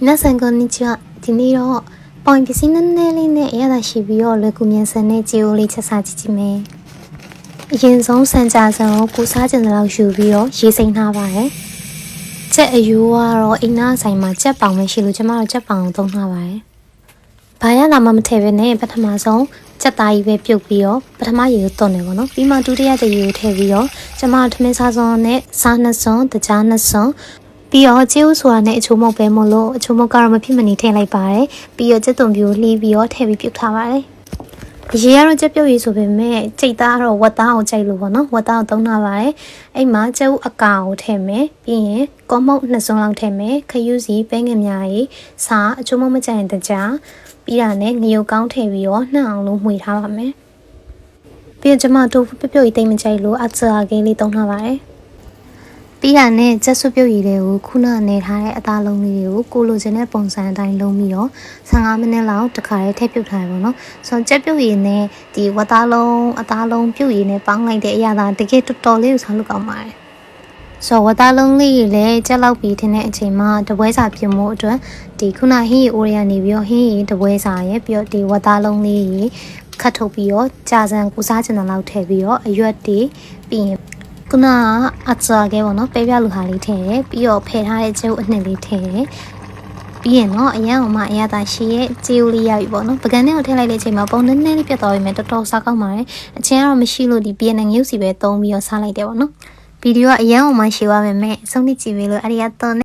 皆さんこんにちはဒီနေ့တော့ပေါင်ပစ္စည်းနည်းနည်းလေးနဲ့အရသာရှိပြီးတော့လွယ်ကူမြန်ဆန်တဲ့ကြည်အိုလေးချက်စားကြည့်ကြည့်မယ်အရင်ဆုံးစံကြစံကိုကိုစားကျင်တဲ့လောက်ယူပြီးတော့ရေးစိမ့်ထားပါတယ်ချက်အယူကတော့အိမ်နာဆိုင်မှာချက်ပောင်ပဲရှိလို့ကျမတို့ချက်ပောင်ကိုသုံးထားပါတယ်ဘာရလာမှမထည့်ပဲနဲ့ပထမဆုံးချက်သားကြီးပဲပြုတ်ပြီးတော့ပထမရေကိုသွန်တယ်ပေါ့နော်ပြီးမှဒုတိယတရေကိုထည့်ပြီးတော့ကျမတို့ထမင်းစားစုံနဲ့စားနှစ်စုံတကြားနှစ်စုံ ပြီးတော့ကျေးဥဆိုတာနဲ့အချိုးမုတ်ပဲမို့လို့အချိုးမုတ်ကတော့မဖြစ်မနေထည့်လိုက်ပါတယ်ပြီးတော့ကျက်သွန်ပြိုလှီးပြီးတော့ထည့်ပြီးပြုတ်ထားပါတယ်အရေးကတော့ကြက်ပြုတ်ရည်ဆိုပေမဲ့ကြိတ်သားကတော့ဝတ်သားကိုကြိုက်လို့ပေါ့နော်ဝတ်သားကိုသုံးထားပါတယ်အဲ့မှာကျက်ဥအကာကိုထည့်မယ်ပြီးရင်ကောမုတ်နှစ်စုံလောက်ထည့်မယ်ခယူးစီပဲငယ်များရေးစားအချိုးမုတ်မကြိုက်ရင်တကြားပြီးတာနဲ့ငရုတ်ကောင်းထည့်ပြီးတော့နှံ့အောင်လို့မှွေထားပါမယ်ပြီးတော့ကျမတို့ပြုတ်ပြုတ်ကြီးတိတ်မကြိုက်လို့အချာကလေးလေးသုံးထားပါတယ် ပြီးတာနဲ့ချက်ဆွပြုတ်ရည်တွေကိုခုနနေထားတဲ့အသားလုံးလေးတွေကိုကိုလိုချင်တဲ့ပုံစံအတိုင်းလုံးပြီးတော့15မိနစ်လောက်တစ်ခါလေးထည့်ပြုတ်ထားရပါတော့။ဆိုတော့ချက်ပြုတ်ရည်နဲ့ဒီဝတ်သားလုံးအသားလုံးပြုတ်ရည်နဲ့ပေါင်းလိုက်တဲ့အရာသာတကယ်တော်တော်လေးကိုစားလို့ကောင်းပါတယ်။ဆိုတော့ဝတ်သားလုံးလေးကြီးလည်းချက်လောက်ပြီးထင်းတဲ့အချိန်မှာတပွဲစာပြင်မှုအတွက်ဒီခုနဟင်းရီအိုရီယာနေပြီးတော့ဟင်းရီတပွဲစာရဲ့ပြီးတော့ဒီဝတ်သားလုံးလေးကြီးခတ်ထုတ်ပြီးတော့ကြာစံကိုစားချင်တဲ့လောက်ထည့်ပြီးတော့အရွက်တွေပြီးရင် ခုနကအချာကဲပေါ့နော်ပဲပြလူဟာလေးထည့်တယ်ပြီးတော့ဖယ်ထားတဲ့ကျုပ်အနှစ်လေးထည့်တယ်ပြီးရင်တော့အရန်အောင်မှအရသာရှိရဲ့ကျိုးလေးရပြီပေါ့နော်ပကံနဲ့ကိုထည့်လိုက်တဲ့အချိန်မှာပုံနည်းနည်းလေးပြတ်သွားပြီမဲ့တော်တော်စားကောင်းပါတယ်အချင်းကတော့မရှိလို့ဒီပြန်နေငုပ်စီပဲသုံးပြီးတော့စားလိုက်တယ်ပေါ့နော်ဗီဒီယိုကအရန်အောင်မှရှိပါမယ်မဲ့အဆုံးထိကြည့်ပေးလို့အရိယတော့